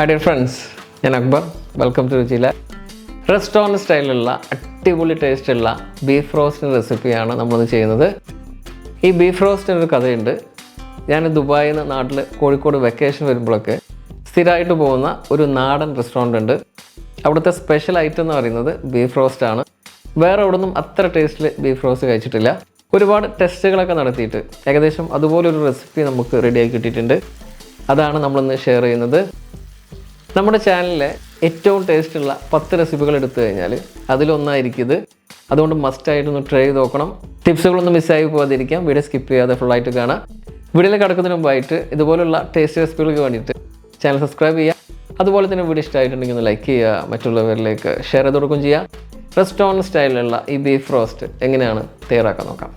Hi dear friends ഞാൻ Akbar. Welcome to രുചില restaurant സ്റ്റൈലിലുള്ള അടിപൊളി ടേസ്റ്റുള്ള ബീഫ് റോസ്റ്റിന്റെ റെസിപ്പിയാണ് നമ്മളിന്ന് ചെയ്യുന്നത്. ഈ ബീഫ് റോസ്റ്റിന് ഒരു കഥയുണ്ട്. ഞാൻ ദുബായിൽ നിന്ന് നാട്ടിൽ കോഴിക്കോട് വെക്കേഷൻ വരുമ്പോഴൊക്കെ സ്ഥിരമായിട്ട് പോകുന്ന ഒരു നാടൻ റെസ്റ്റോറന്റ് ഉണ്ട്. അവിടുത്തെ സ്പെഷ്യൽ ഐറ്റം എന്ന് പറയുന്നത് ബീഫ് റോസ്റ്റ് ആണ്. വേറെ എവിടെ നിന്നും അത്ര ടേസ്റ്റിൽ ബീഫ് റോസ്റ്റ് കഴിച്ചിട്ടില്ല. ഒരുപാട് ടെസ്റ്റുകളൊക്കെ നടത്തിയിട്ട് ഏകദേശം അതുപോലൊരു റെസിപ്പി നമുക്ക് റെഡിയാക്കി കിട്ടിയിട്ടുണ്ട്. അതാണ് നമ്മളിന്ന് ഷെയർ ചെയ്യുന്നത്. നമ്മുടെ ചാനലിലെ ഏറ്റവും ടേസ്റ്റുള്ള പത്ത് റെസിപ്പികൾ എടുത്തു കഴിഞ്ഞാൽ അതിലൊന്നായിരിക്കും ഇത് അതുകൊണ്ട് മസ്റ്റായിട്ടൊന്ന് ട്രൈ ചെയ്ത് നോക്കണം. ടിപ്സുകളൊന്നും മിസ്സായി പോകാതിരിക്കാം വീഡിയോ സ്കിപ്പ് ചെയ്യാതെ ഫുള്ളായിട്ട് കാണാം. വീഡിയോയിൽ കിടക്കുന്നതിന് മുമ്പായിട്ട് ഇതുപോലുള്ള ടേസ്റ്റ് റെസിപ്പികൾക്ക് വേണ്ടിയിട്ട് ചാനൽ സബ്സ്ക്രൈബ് ചെയ്യുക അതുപോലെ തന്നെ വീഡിയോ ഇഷ്ടമായിട്ടുണ്ടെങ്കിൽ ഒന്ന് ലൈക്ക് ചെയ്യുക. മറ്റുള്ളവരിലേക്ക് ഷെയർ ചെയ്ത് കൊടുക്കുകയും ചെയ്യുക റെസ്റ്റോറന്റ് സ്റ്റൈലിലുള്ള ഈ ബീഫ് റോസ്റ്റ് എങ്ങനെയാണ് തയ്യാറാക്കാൻ നോക്കാം.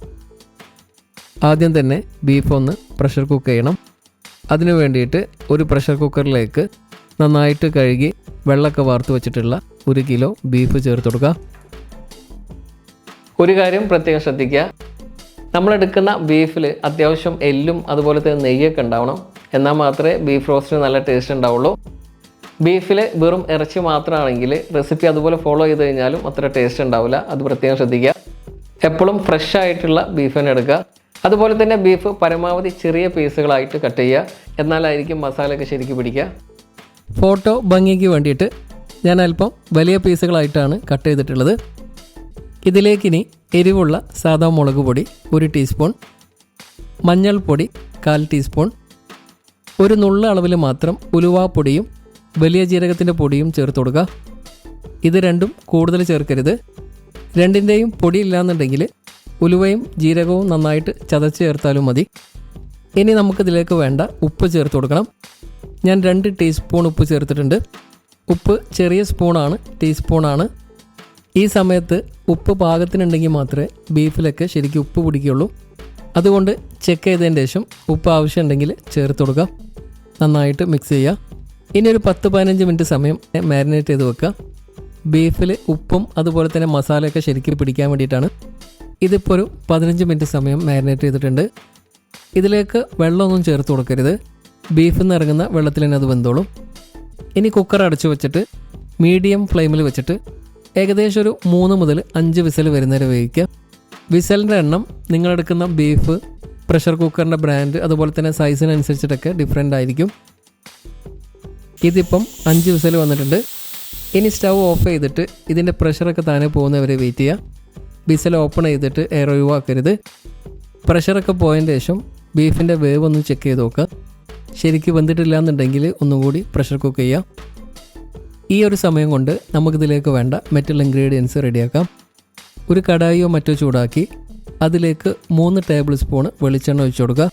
ആദ്യം തന്നെ ബീഫ് ഒന്ന് പ്രഷർ കുക്ക് ചെയ്യണം. അതിനു വേണ്ടിയിട്ട് ഒരു പ്രഷർ കുക്കറിലേക്ക് നന്നായിട്ട് കഴുകി വെള്ളമൊക്കെ വാർത്ത് വെച്ചിട്ടുള്ള ഒരു കിലോ ബീഫ് ചേർത്ത് കൊടുക്കുക. ഒരു കാര്യം പ്രത്യേകം ശ്രദ്ധിക്കുക. നമ്മളെടുക്കുന്ന ബീഫിൽ അത്യാവശ്യം എല്ലും അതുപോലെ തന്നെ നെയ്യൊക്കെ ഉണ്ടാവണം. എന്നാൽ മാത്രമേ ബീഫ് റോസ്റ്റിന് നല്ല ടേസ്റ്റ് ഉണ്ടാവുള്ളൂ. ബീഫിൽ വെറും ഇറച്ചി മാത്രമാണെങ്കിൽ റെസിപ്പി അതുപോലെ ഫോളോ ചെയ്ത് കഴിഞ്ഞാലും അത്ര ടേസ്റ്റ് ഉണ്ടാവില്ല. അത് പ്രത്യേകം ശ്രദ്ധിക്കുക. എപ്പോഴും ഫ്രഷ് ആയിട്ടുള്ള ബീഫ് തന്നെ എടുക്കുക. അതുപോലെ തന്നെ ബീഫ് പരമാവധി ചെറിയ പീസുകളായിട്ട് കട്ട് ചെയ്യുക. എന്നാലായിരിക്കും മസാലയൊക്കെ ശരിക്കും പിടിക്കുക. ഫോട്ടോ ഭംഗിക്ക് വേണ്ടിയിട്ട് ഞാൻ അല്പം വലിയ പീസുകളായിട്ടാണ് കട്ട് ചെയ്തിട്ടുള്ളത്. ഇതിലേക്കിനി എരിവുള്ള സാധാ മുളക് പൊടി ഒരു ടീസ്പൂൺ മഞ്ഞൾപ്പൊടി കാൽ ടീസ്പൂൺ ഒരു നുള്ള അളവിൽ മാത്രം ഉലുവാപ്പൊടിയും വലിയ ജീരകത്തിന്റെ പൊടിയും ചേർത്ത് കൊടുക്കുക ഇത് രണ്ടും കൂടുതൽ ചേർക്കരുത്. രണ്ടിന്റെയും പൊടി ഇല്ലാന്നുണ്ടെങ്കിൽ ഉലുവയും ജീരകവും നന്നായിട്ട് ചതച്ച് ചേർത്താലും മതി. ഇനി നമുക്കിതിലേക്ക് വേണ്ട ഉപ്പ് ചേർത്ത് കൊടുക്കണം. ഞാൻ രണ്ട് ടീസ്പൂൺ ഉപ്പ് ചേർത്തിട്ടുണ്ട്. ഉപ്പ് ചെറിയ സ്പൂണാണ് ടീസ്പൂണാണ് ഈ സമയത്ത് ഉപ്പ് പാകത്തിനുണ്ടെങ്കിൽ മാത്രമേ ബീഫിലൊക്കെ ശരിക്കും ഉപ്പ് പിടിക്കുകയുള്ളൂ. അതുകൊണ്ട് ചെക്ക് ചെയ്തതിന് ശേഷം ഉപ്പ് ആവശ്യമുണ്ടെങ്കിൽ ചേർത്ത് കൊടുക്കാം. നന്നായിട്ട് മിക്സ് ചെയ്യുക. ഇനി ഒരു പത്ത് പതിനഞ്ച് മിനിറ്റ് സമയം മാരിനേറ്റ് ചെയ്ത് വെക്കുക. ബീഫിൽ ഉപ്പും അതുപോലെ തന്നെ മസാലയൊക്കെ ശരിക്കും പിടിക്കാൻ വേണ്ടിയിട്ടാണ്. ഇതിപ്പോൾ ഒരു പതിനഞ്ച് മിനിറ്റ് സമയം മാരിനേറ്റ് ചെയ്തിട്ടുണ്ട്. ഇതിലേക്ക് വെള്ളമൊന്നും ചേർത്ത് കൊടുക്കരുത്. ബീഫ് നിറങ്ങുന്ന വെള്ളത്തിൽ തന്നെ അത് വെന്തോളും. ഇനി കുക്കർ അടച്ചു വെച്ചിട്ട് മീഡിയം ഫ്ലെയിമിൽ വെച്ചിട്ട് ഏകദേശം ഒരു മൂന്ന് മുതൽ അഞ്ച് വിസൽ വരുന്നവരെ വേവിക്കുക. വിസലിന്റെ എണ്ണം നിങ്ങളെടുക്കുന്ന ബീഫ് പ്രഷർ കുക്കറിന്റെ ബ്രാൻഡ് അതുപോലെ തന്നെ സൈസിനനുസരിച്ചിട്ടൊക്കെ ഡിഫറെന്റ് ആയിരിക്കും. ഇതിപ്പം അഞ്ച് വിസൽ വന്നിട്ടുണ്ട്. ഇനി സ്റ്റൗ ഓഫ് ചെയ്തിട്ട് ഇതിന്റെ പ്രഷറൊക്കെ താനെ പോകുന്നവരെ വെയിറ്റ് ചെയ്യുക. വിസൽ ഓപ്പൺ ചെയ്തിട്ട് എയർ ഒഴിവാക്കരുത്. പ്രഷറൊക്കെ പോയതിന് ശേഷം ബീഫിന്റെ വേവ് ഒന്ന് ചെക്ക് ചെയ്ത് നോക്കുക ശരിക്ക് വെന്തിട്ടില്ല എന്നുണ്ടെങ്കിൽ ഒന്നുകൂടി പ്രഷർ കുക്ക് ചെയ്യാം. ഈ ഒരു സമയം കൊണ്ട് നമുക്കിതിലേക്ക് വേണ്ട മറ്റുള്ള ഇൻഗ്രീഡിയൻസ് റെഡിയാക്കാം. ഒരു കടായിയോ മറ്റോ ചൂടാക്കി അതിലേക്ക് മൂന്ന് ടേബിൾ സ്പൂൺ വെളിച്ചെണ്ണ ഒഴിച്ചു കൊടുക്കുക.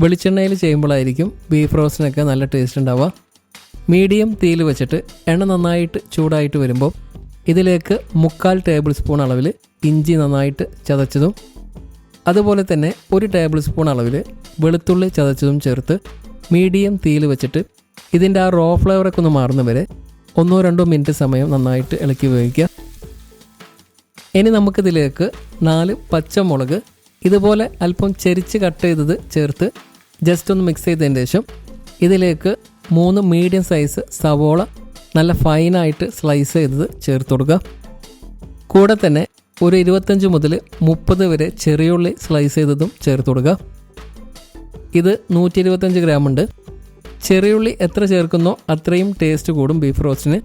വെളിച്ചെണ്ണയിൽ ചെയ്യുമ്പോഴായിരിക്കും ബീഫ് റോസ്റ്റിനൊക്കെ നല്ല ടേസ്റ്റ് ഉണ്ടാവുക. മീഡിയം തീയിൽ വെച്ചിട്ട് എണ്ണ നന്നായിട്ട് ചൂടായിട്ട് വരുമ്പോൾ ഇതിലേക്ക് മുക്കാൽ ടേബിൾ സ്പൂൺ അളവിൽ ഇഞ്ചി നന്നായിട്ട് ചതച്ചതും അതുപോലെ തന്നെ ഒരു ടേബിൾ സ്പൂൺ അളവിൽ വെളുത്തുള്ളി ചതച്ചതും ചേർത്ത് മീഡിയം തീയിൽ വെച്ചിട്ട് ഇതിന്റെ ആ റോ ഫ്ലേവറൊക്കെ ഒന്ന് മാറുന്ന വരെ ഒന്നോ രണ്ടോ മിനിറ്റ് സമയം നന്നായിട്ട് ഇളക്കി ഉപയോഗിക്കുക. ഇനി നമുക്കിതിലേക്ക് നാല് പച്ചമുളക് ഇതുപോലെ അല്പം ചെരിച്ച് കട്ട് ചെയ്തത് ചേർത്ത് ജസ്റ്റ് ഒന്ന് മിക്സ് ചെയ്തതിന് ശേഷം ഇതിലേക്ക് മൂന്ന് മീഡിയം സൈസ് സവോള നല്ല ഫൈനായിട്ട് സ്ലൈസ് ചെയ്തത് ചേർത്ത് കൊടുക്കുക. കൂടെ തന്നെ ഒരു ഇരുപത്തഞ്ച് മുതൽ മുപ്പത് വരെ ചെറിയുള്ളി സ്ലൈസ് ചെയ്തതും ചേർത്ത് കൊടുക്കുക. ഇത് നൂറ്റി ഇരുപത്തഞ്ച് ഗ്രാം ഉണ്ട്. ചെറിയുള്ളി എത്ര ചേർക്കുന്നോ അത്രയും ടേസ്റ്റ് കൂടും ബീഫ് റോസ്റ്റിന്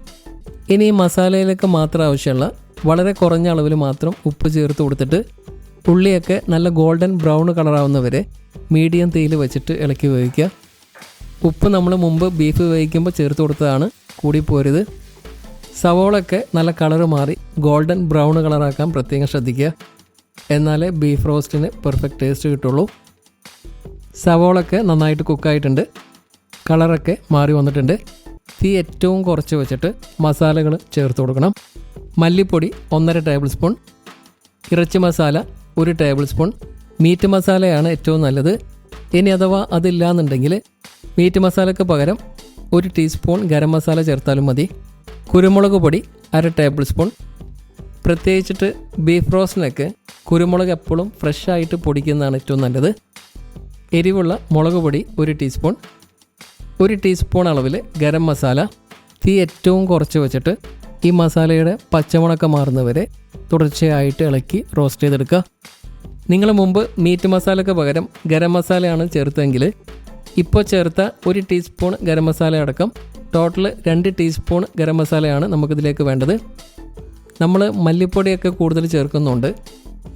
ഇനി മസാലയിലേക്ക് മാത്രം ആവശ്യമുള്ള വളരെ കുറഞ്ഞ അളവിൽ മാത്രം ഉപ്പ് ചേർത്ത് കൊടുത്തിട്ട് ഉള്ളിയൊക്കെ നല്ല ഗോൾഡൻ ബ്രൗൺ കളറാവുന്നവരെ മീഡിയം തീയിൽ വെച്ചിട്ട് ഇളക്കി വേവിക്കുക. ഉപ്പ് നമ്മൾ മുമ്പ് ബീഫ് വേവിക്കുമ്പോൾ ചേർത്ത് കൊടുത്തതാണ് കൂടി പോരുത്. സവോളൊക്കെ നല്ല കളർ മാറി ഗോൾഡൻ ബ്രൗൺ കളറാക്കാൻ പ്രത്യേകം ശ്രദ്ധിക്കുക. എന്നാലേ ബീഫ് റോസ്റ്റിന് പെർഫെക്റ്റ് ടേസ്റ്റ് കിട്ടുള്ളൂ. സവോളൊക്കെ നന്നായിട്ട് കുക്കായിട്ടുണ്ട്. കളറൊക്കെ മാറി വന്നിട്ടുണ്ട്. തീ ഏറ്റവും കുറച്ച് വെച്ചിട്ട് മസാലകൾ ചേർത്ത് കൊടുക്കണം. മല്ലിപ്പൊടി ഒന്നര ടേബിൾ സ്പൂൺ. ഇറച്ചി മസാല ഒരു ടേബിൾ സ്പൂൺ. മീറ്റ് മസാലയാണ് ഏറ്റവും നല്ലത്. ഇനി അഥവാ അതില്ലാന്നുണ്ടെങ്കിൽ മീറ്റ് മസാലയ്ക്ക് പകരം ഒരു ടീസ്പൂൺ ഗരം മസാല ചേർത്താലും മതി. കുരുമുളക് പൊടി അര ടേബിൾ സ്പൂൺ പ്രത്യേകിച്ചിട്ട് ബീഫ് റോസ്റ്റിനൊക്കെ കുരുമുളക് എപ്പോഴും ഫ്രഷായിട്ട് പൊടിക്കുന്നതാണ് ഏറ്റവും നല്ലത്. എരിവുള്ള മുളക് പൊടി ഒരു ടീസ്പൂൺ ഒരു ടീസ്പൂൺ അളവിൽ ഗരം മസാല. തീ ഏറ്റവും കുറച്ച് വെച്ചിട്ട് ഈ മസാലയുടെ പച്ചമുണക്കം മാറുന്നവരെ തുടർച്ചയായിട്ട് ഇളക്കി റോസ്റ്റ് ചെയ്തെടുക്കുക. നിങ്ങൾ മുമ്പ് മീറ്റ് മസാലയ്ക്ക് പകരം ഗരം മസാലയാണ് ചേർത്തതെങ്കിൽ ഇപ്പോൾ ചേർത്ത ഒരു ടീസ്പൂൺ ഗരം മസാല അടക്കം ടോട്ടൽ രണ്ട് ടീസ്പൂൺ ഗരം മസാലയാണ് നമുക്കിതിലേക്ക് വേണ്ടത്. നമ്മൾ മല്ലിപ്പൊടിയൊക്കെ കൂടുതൽ ചേർക്കുന്നുണ്ട്.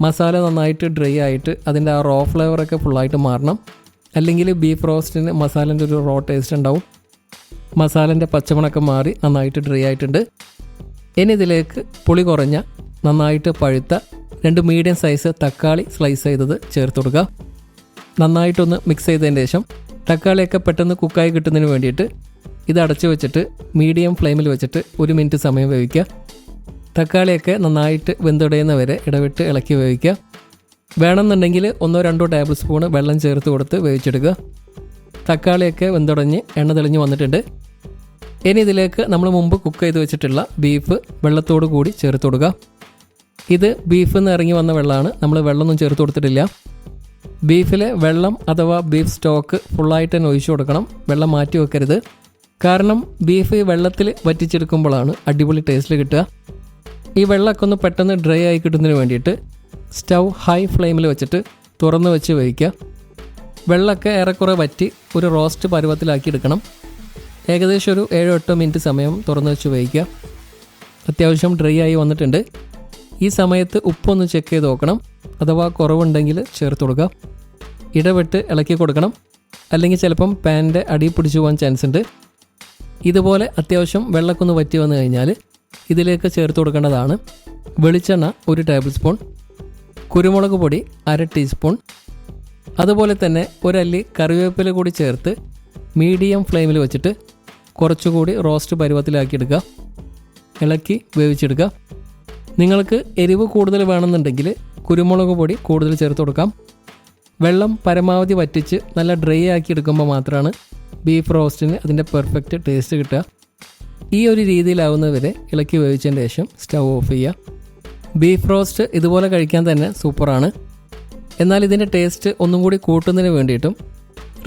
മസാല നന്നായിട്ട് ഡ്രൈ ആയിട്ട് അതിന്റെ ആ റോ ഫ്ലേവറൊക്കെ ഫുള്ളായിട്ട് മാറണം. അല്ലെങ്കിൽ ബീഫ് റോസ്റ്റിന് മസാലന്റെ ഒരു റോ ടേസ്റ്റ് ഉണ്ടാവും. മസാലന്റെ പച്ചമണക്കം മാറി നന്നായിട്ട് ഡ്രൈ ആയിട്ടുണ്ട്. ഇനി ഇതിലേക്ക് പുളി കുറഞ്ഞ നന്നായിട്ട് പഴുത്ത രണ്ട് മീഡിയം സൈസ് തക്കാളി സ്ലൈസ് ചെയ്തത് ചേർത്ത് കൊടുക്കുക. നന്നായിട്ടൊന്ന് മിക്സ് ചെയ്തതിന് ശേഷം തക്കാളിയൊക്കെ പെട്ടെന്ന് കുക്കായി കിട്ടുന്നതിന് വേണ്ടിയിട്ട് ഇത് അടച്ചു വെച്ചിട്ട് മീഡിയം ഫ്ലെയിമിൽ വെച്ചിട്ട് ഒരു മിനിറ്റ് സമയം വേവിക്കുക. തക്കാളിയൊക്കെ നന്നായിട്ട് വെന്തുടയുന്ന വരെ ഇടവിട്ട് ഇളക്കി വേവിക്കുക. വേണമെന്നുണ്ടെങ്കിൽ ഒന്നോ രണ്ടോ ടേബിൾ സ്പൂൺ വെള്ളം ചേർത്ത് കൊടുത്ത് വേവിച്ചെടുക്കുക. തക്കാളിയൊക്കെ വെന്തുടഞ്ഞ് എണ്ണ തെളിഞ്ഞ് വന്നിട്ടുണ്ട്. ഇനി ഇതിലേക്ക് നമ്മൾ മുമ്പ് കുക്ക് ചെയ്ത് വെച്ചിട്ടുള്ള ബീഫ് വെള്ളത്തോടു കൂടി ചേർത്ത് കൊടുക്കുക. ഇത് ബീഫിൽ നിന്ന് ഇറങ്ങി വന്ന വെള്ളമാണ്. നമ്മൾ വെള്ളമൊന്നും ചേർത്ത് കൊടുത്തിട്ടില്ല. ബീഫിലെ വെള്ളം അഥവാ ബീഫ് സ്റ്റോക്ക് ഫുള്ളായിട്ട് തന്നെ ഒഴിച്ചു കൊടുക്കണം. വെള്ളം മാറ്റി വെക്കരുത്. കാരണം ബീഫ് ഈ വെള്ളത്തിൽ വറ്റിച്ചെടുക്കുമ്പോഴാണ് അടിപൊളി ടേസ്റ്റിൽ കിട്ടുക. ഈ വെള്ളമൊക്കെ ഒന്ന് പെട്ടെന്ന് ഡ്രൈ ആയി കിട്ടുന്നതിന് വേണ്ടിയിട്ട് സ്റ്റൗ ഹൈ ഫ്ലെയിമിൽ വെച്ചിട്ട് തുറന്ന് വെച്ച് വേവിക്കുക. വെള്ളമൊക്കെ ഏറെക്കുറെ വറ്റി ഒരു റോസ്റ്റ് പരുവത്തിലാക്കി എടുക്കണം. ഏകദേശം ഒരു ഏഴോ എട്ടോ മിനിറ്റ് സമയം തുറന്ന് വെച്ച് വേവിക്കുക. അത്യാവശ്യം ഡ്രൈ ആയി വന്നിട്ടുണ്ട്. ഈ സമയത്ത് ഉപ്പൊന്ന് ചെക്ക് ചെയ്ത് നോക്കണം. അഥവാ കുറവുണ്ടെങ്കിൽ ചേർത്ത് കൊടുക്കുക. ഇടവിട്ട് ഇളക്കി കൊടുക്കണം. അല്ലെങ്കിൽ ചിലപ്പം പാനിന്റെ അടി പിടിച്ചു പോകാൻ ചാൻസ് ഉണ്ട്. ഇതുപോലെ അത്യാവശ്യം വെള്ളക്കൊന്ന് വറ്റി വന്നു കഴിഞ്ഞാൽ ഇതിലേക്ക് ചേർത്ത് കൊടുക്കേണ്ടതാണ് വെളിച്ചെണ്ണ ഒരു ടേബിൾ സ്പൂൺ കുരുമുളക് പൊടി അര ടീസ്പൂൺ അതുപോലെ തന്നെ ഒരല്ലി കറിവേപ്പില കൂടി ചേർത്ത് മീഡിയം ഫ്ലെയിമിൽ വെച്ചിട്ട് കുറച്ചുകൂടി റോസ്റ്റ് പരുവത്തിലാക്കിയെടുക്കുക. ഇളക്കി വേവിച്ചെടുക്കുക. നിങ്ങൾക്ക് എരിവ് കൂടുതൽ വേണമെന്നുണ്ടെങ്കിൽ കുരുമുളക് പൊടി കൂടുതൽ ചേർത്ത് കൊടുക്കാം. വെള്ളം പരമാവധി വറ്റിച്ച് നല്ല ഡ്രൈ ആക്കി എടുക്കുമ്പോൾ മാത്രമാണ് ബീഫ് റോസ്റ്റിന് അതിന്റെ പെർഫെക്റ്റ് ടേസ്റ്റ് കിട്ടുക. ഈ ഒരു രീതിയിലാവുന്നവരെ ഇളക്കി വേവിച്ചതിന് ശേഷം സ്റ്റൗ ഓഫ് ചെയ്യുക. ബീഫ് റോസ്റ്റ് ഇതുപോലെ കഴിക്കാൻ തന്നെ സൂപ്പറാണ്. എന്നാൽ ഇതിന്റെ ടേസ്റ്റ് ഒന്നും കൂടി കൂട്ടുന്നതിന് വേണ്ടിയിട്ടും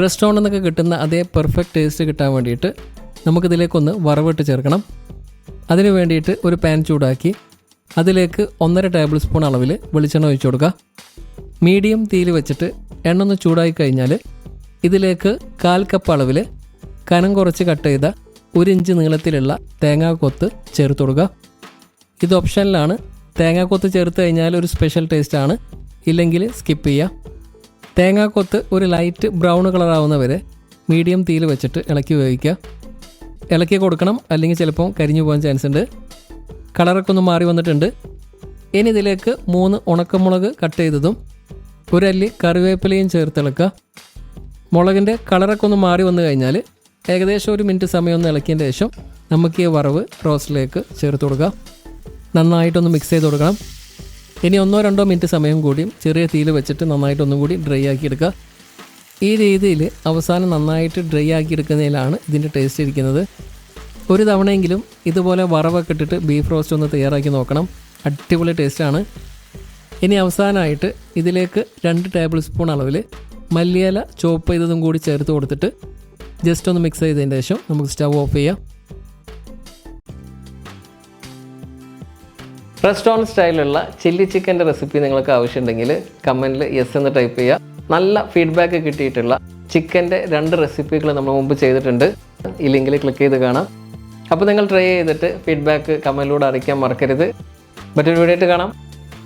റെസ്റ്റോറന്റിൽ നിന്നൊക്കെ കിട്ടുന്ന അതേ പെർഫെക്റ്റ് ടേസ്റ്റ് കിട്ടാൻ വേണ്ടിയിട്ട് നമുക്കിതിലേക്കൊന്ന് വറവിട്ട് ചേർക്കണം. അതിന് വേണ്ടിയിട്ട് ഒരു പാൻ ചൂടാക്കി അതിലേക്ക് ഒന്നര ടേബിൾ സ്പൂൺ അളവിൽ വെളിച്ചെണ്ണ ഒഴിച്ചു കൊടുക്കുക. മീഡിയം തീയിൽ വെച്ചിട്ട് എണ്ണ ഒന്ന് ചൂടായി കഴിഞ്ഞാൽ ഇതിലേക്ക് കാൽ കപ്പ് അളവിൽ കനം കുറച്ച് കട്ട് ചെയ്ത ഒരു ഇഞ്ച് നീളത്തിലുള്ള തേങ്ങാക്കൊത്ത് ചേർത്ത് കൊടുക്കുക ഇത് ഓപ്ഷനിലാണ്. തേങ്ങാക്കൊത്ത് ചേർത്ത് കഴിഞ്ഞാൽ ഒരു സ്പെഷ്യൽ ടേസ്റ്റ് ആണ്. ഇല്ലെങ്കിൽ സ്കിപ്പ് ചെയ്യുക തേങ്ങാക്കൊത്ത് ഒരു ലൈറ്റ് ബ്രൗൺ കളർ ആവുന്നവരെ മീഡിയം തീയിൽ വെച്ചിട്ട് ഇളക്കി ഉപയോഗിക്കുക ഇളക്കി കൊടുക്കണം. അല്ലെങ്കിൽ ചിലപ്പോൾ കരിഞ്ഞു പോകാൻ ചാൻസ് ഉണ്ട്. കളറൊക്കെ ഒന്ന് മാറി വന്നിട്ടുണ്ട്. ഇനി ഇതിലേക്ക് മൂന്ന് ഉണക്കമുളക് കട്ട് ചെയ്തതും ഒരല്ലി കറിവേപ്പിലയും ചേർത്തിളക്കുക മുളകിന്റെ കളറൊക്കെ ഒന്ന് മാറി വന്നു കഴിഞ്ഞാൽ ഏകദേശം ഒരു മിനിറ്റ് സമയം ഒന്ന് ഇളക്കിയതിന് ശേഷം നമുക്ക് ഈ വറവ് റോസ്റ്റിലേക്ക് ചേർത്ത് കൊടുക്കുക നന്നായിട്ടൊന്ന് മിക്സ് ചെയ്ത് കൊടുക്കണം. ഇനി ഒന്നോ രണ്ടോ മിനിറ്റ് സമയം കൂടിയും ചെറിയ തീയിൽ വെച്ചിട്ട് നന്നായിട്ടൊന്നും കൂടി ഡ്രൈ ആക്കിയെടുക്കുക ഈ രീതിയിൽ അവസാനം നന്നായിട്ട് ഡ്രൈ ആക്കിയെടുക്കുന്നതിലാണ് ഇതിന്റെ ടേസ്റ്റ് ഇരിക്കുന്നത്. ഒരു തവണയെങ്കിലും ഇതുപോലെ വറവൊക്കെ ഇട്ടിട്ട് ബീഫ് റോസ്റ്റ് ഒന്ന് തയ്യാറാക്കി നോക്കണം. അടിപൊളി ടേസ്റ്റാണ് ഇനി അവസാനമായിട്ട് ഇതിലേക്ക് രണ്ട് ടേബിൾ സ്പൂൺ അളവിൽ മല്ലിയില ചോപ്പ് ചെയ്തതും കൂടി ചേർത്ത് കൊടുത്തിട്ട് ജസ്റ്റ് ഒന്ന് മിക്സ് ചെയ്തതിന് ശേഷം നമുക്ക് സ്റ്റവ് ഓഫ് ചെയ്യാം. റെസ്റ്റോറന്റ് സ്റ്റൈലിലുള്ള ചില്ലി ചിക്കന്റെ റെസിപ്പി നിങ്ങൾക്ക് ആവശ്യമുണ്ടെങ്കിൽ കമന്റിൽ യെസ് എന്ന് ടൈപ്പ് ചെയ്യുക നല്ല ഫീഡ്ബാക്ക് കിട്ടിയിട്ടുള്ള ചിക്കന്റെ രണ്ട് റെസിപ്പികൾ നമ്മൾ മുമ്പ് ചെയ്തിട്ടുണ്ട്. ഈ ലിങ്കിൽ ക്ലിക്ക് ചെയ്ത് കാണാം. അപ്പോൾ നിങ്ങൾ ട്രൈ ചെയ്തിട്ട് ഫീഡ്ബാക്ക് കമന്റിലൂടെ അറിയിക്കാൻ മറക്കരുത്. മറ്റൊരു വീഡിയോ ആയിട്ട് കാണാം.